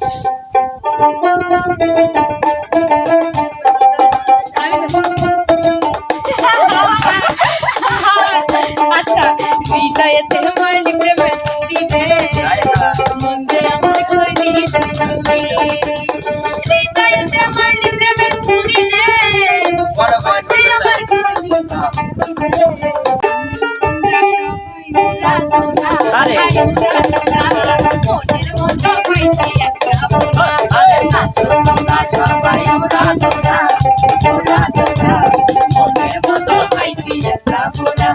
আচ্ছা সবাই আমরা তোমরা তোমরা তোমরা মনের মতো পাইছি একটা বোনা।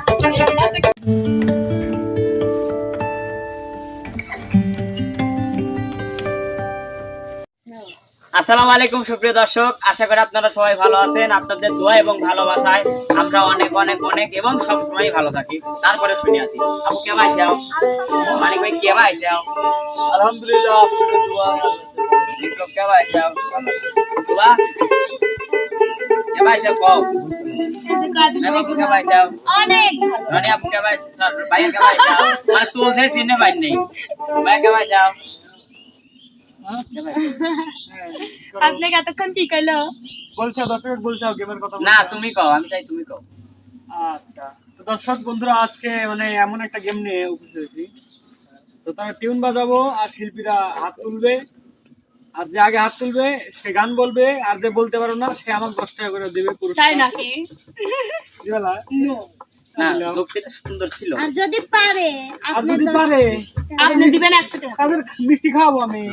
আসসালামু আলাইকুম সুপ্রিয় দর্শক। আশা করি আপনারা সবাই ভালো আছেন। আপনাদের দোয়া এবং ভালোবাসায় আমরা অনেক অনেক অনেক এবং সব সময় ভালো থাকি। তারপরে শুনে আসি। আপু কে ভাই? যাও মানিক ভাই কে ভাই? আলহামদুলিল্লাহ আপনাদের দোয়া কে কে কে কে কে কে কে কি কইলো বলছো দর্শক বলছো গেমের কথা না তুমি কও আমি চাই তুমি কও। আচ্ছা তো দর্শক বন্ধুরা আজকে মানে এমন একটা গেম নিয়ে উপস্থিত হয়েছি। তো তারা টিউন বাজাবো আর শিল্পীরা হাত তুলবে। আর যে আগে হাত তুলবে সে গান বলবে আর যে বলতে পারো না সে আমাকে দশ টাকা করে দেবে তাই নাকি? না যুক্তিটা সুন্দর ছিল। আর যদি পারে আর যদি পারে আপনি দিবেন একশো টাকা। তাদের মিষ্টি খাওয়াবো আমি।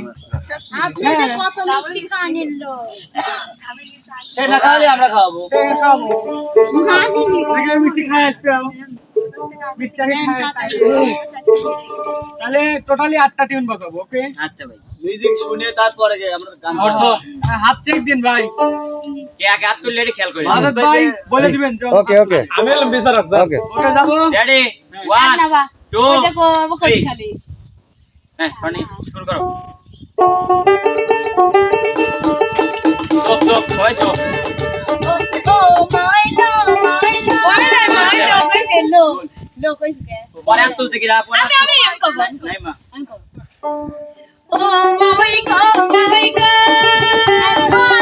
আপনি কত মিষ্টি খাওয়া নিল সে না খাওয়ালে আমরা খাওয়াবো। খাওয়াবো। মিষ্টি খাই আসবে তাহলে টোটালি আটটা টিউন বাজাবো ওকে আচ্ছা ভাই। মিউজিক শুনে তারপরে আমরা গান প্রথম হাত চেক দিন ভাই। কে আগে হাত তুললে খেয়াল করি। মাজাদ ভাই বলে দিবেন ওকে ওকে আমি এলাম বিচারক ওকে ওকে যাব? রেডি ওয়ান টু খালি। হ্যাঁ রনি শুরু করো। চোখ চোখ। সবাই চোখ পরে হাত তুলছে কিনা পরে হাত আমি, আমি, আমি করব, আমি করব। নাই মা ও মাই গড মাই গড না,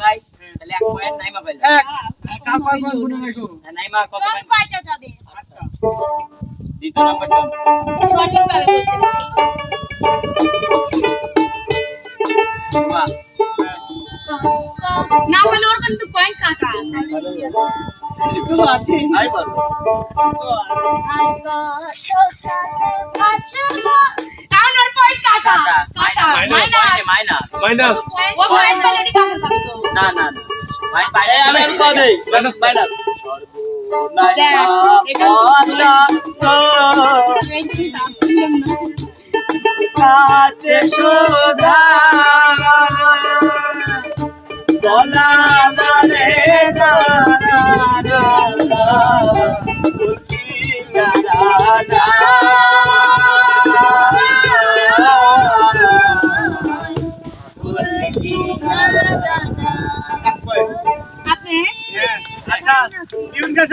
ভাই তাহলে এক পয়েন্ট নাই মা পাইলে। এক। কার পর পর গুনে রাখো নাই মা কত পয়েন্ট কয়টা যাবে। দ্বিতীয় নাম্বার জন সঠিকভাবে বলতে বাহ না বলে ওর কিন্তু পয়েন্ট কাটা আই পারব কারণ ওর পয়েন্ট কাটা। মাইনাস মাইনাস মাইনাস ও পয়েন্ট পেলে কি কাটা থাকতো না না না। ভাই আমি আমি কো দেই মাইনাস মাইনাস কাছে সোদা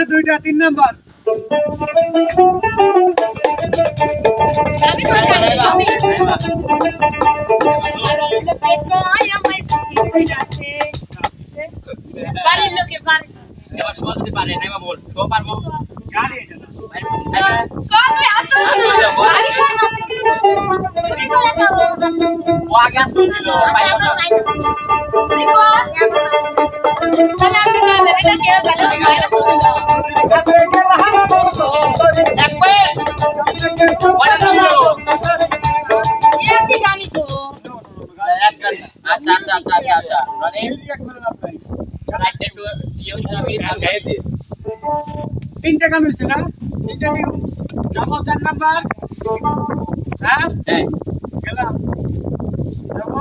গেছে দুইটা তিন নাম্বার। বাড়ির লোকে এবার সবাই যদি পারে বল সব পারব। এটা ও আগে তো আচ্ছা আচ্ছা আচ্ছা আচ্ছা আচ্ছা রনি সাইডে টু ইউ যাবি আর গায়ে দে তিনটা গান হয়েছে না? তিনটা টিউন যাব চার নাম্বার হ্যাঁ? হ্যাঁ। গেলাম। যাব।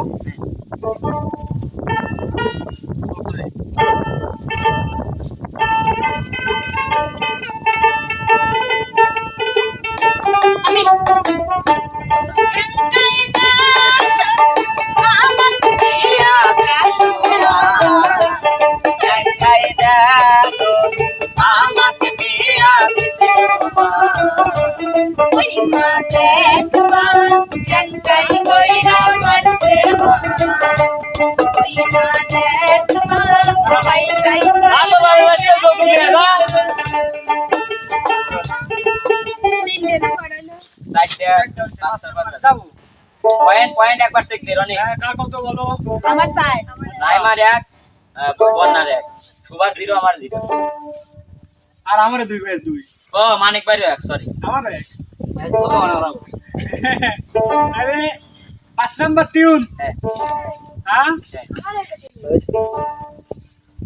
একবার চেক দে রনি কার বলো এক বন্যার এক সুভাষ জিরো আমার জিরো আর আমার দুই ভাইয়ের দুই ও মানিক বাড়িও এক সরি আমার পাঁচ নাম্বার টিউন হ্যাঁ হ্যাঁ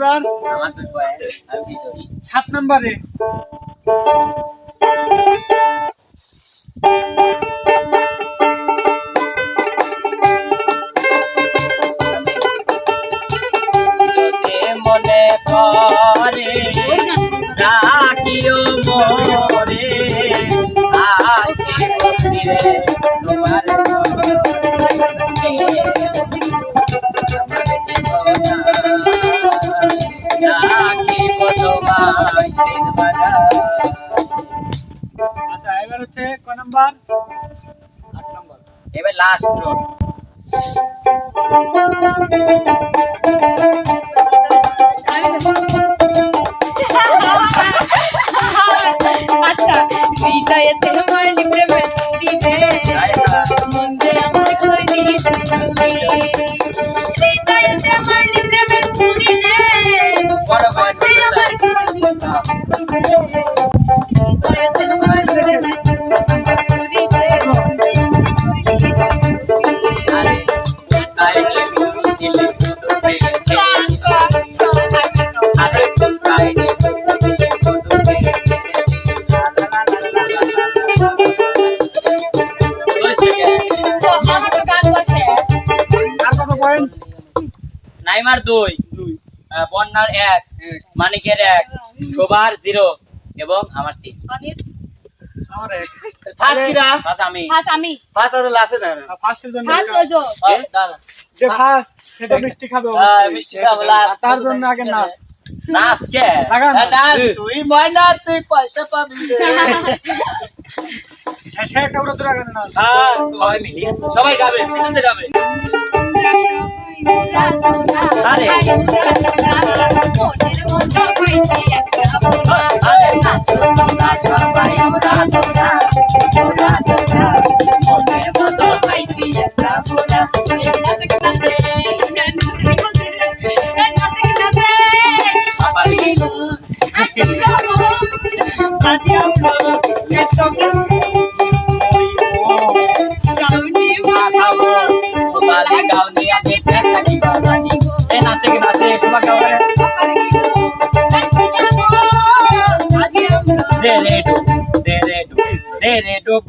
এবার সাত নাম্বারে। নাম্বার? আট নাম্বার এবার লাস্ট রোড আচ্ছা হৃদয়তে মালি প্রেমের চুরি মন্দে আমার কলি চুরি হৃদয়তে মালি প্রেমের চুরি রে বড় করে আমার কলি হৃদয়তে নাইমার দুই বন্যার এক মানিকের এক শোভার জিরো এবং আমার তিন। ফার্স্ট কিরা? বাস আমি। ফাস আমি। ফার্স্ট আছে লাস্টে না ফার্স্টের জন্য ফাস ওজো এ, যে ফার্স্ট সেটা মিষ্টি খাবে মিষ্টি খাব, last। তার জন্য আগে নাচ। নাচ কে? নাচ, তুই ময়না তুই পয়সা পাবি রে। সে একটা উড়ে দূরে গানে নাচ। হ্যাঁ, সবাই মিলিয়ে সবাই গাবে পিছনে গাবে। আরে। সবাই আমরা তোমরা তোমরা তোমরা মনের মতো কইছি একটা নাচতে আবার গেল নাচতে যাব নাচতে যাব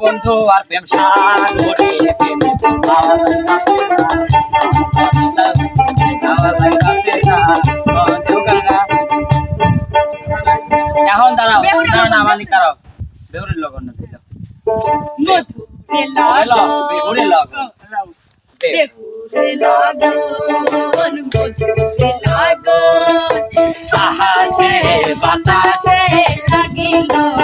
বন্ধু আর প্রেম সাগরে প্রেমে এখন দাঁড়াও। না না মালিক দাঁড়াও। লগন দিল। লাগন। আহাসে বাতাসে লাগিল।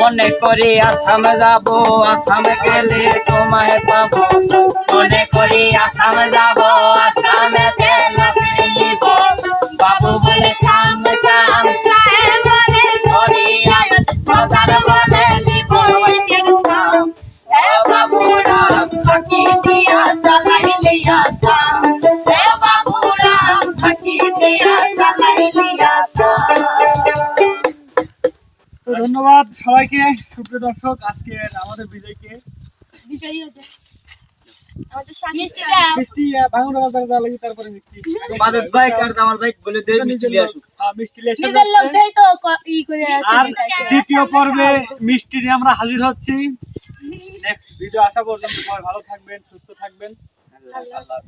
মনে। করি আসাম যাব আসাম গেলে তোমায় পাবো। মনে করি আসাম যাব আসামে তেলা দর্শক আজকের আমাদের বিজয়কে মিষ্টি আহ, ভাঙুরা বাজারে লাগি তারপরে মিষ্টি। মাদক বাইক আর দামাল বাইক বলে দে মিষ্টি নিয়ে আসুক আহ, মিষ্টি লিয়ে এসে নিজের যাচ্ছে। লোকটাই তো ই করে আর দ্বিতীয় পর্বে মিষ্টি নিয়ে আমরা হাজির হচ্ছি। নেক্সট ভিডিও আসা পর্যন্ত সবাই ভালো থাকবেন সুস্থ থাকবেন। আল্লাহ।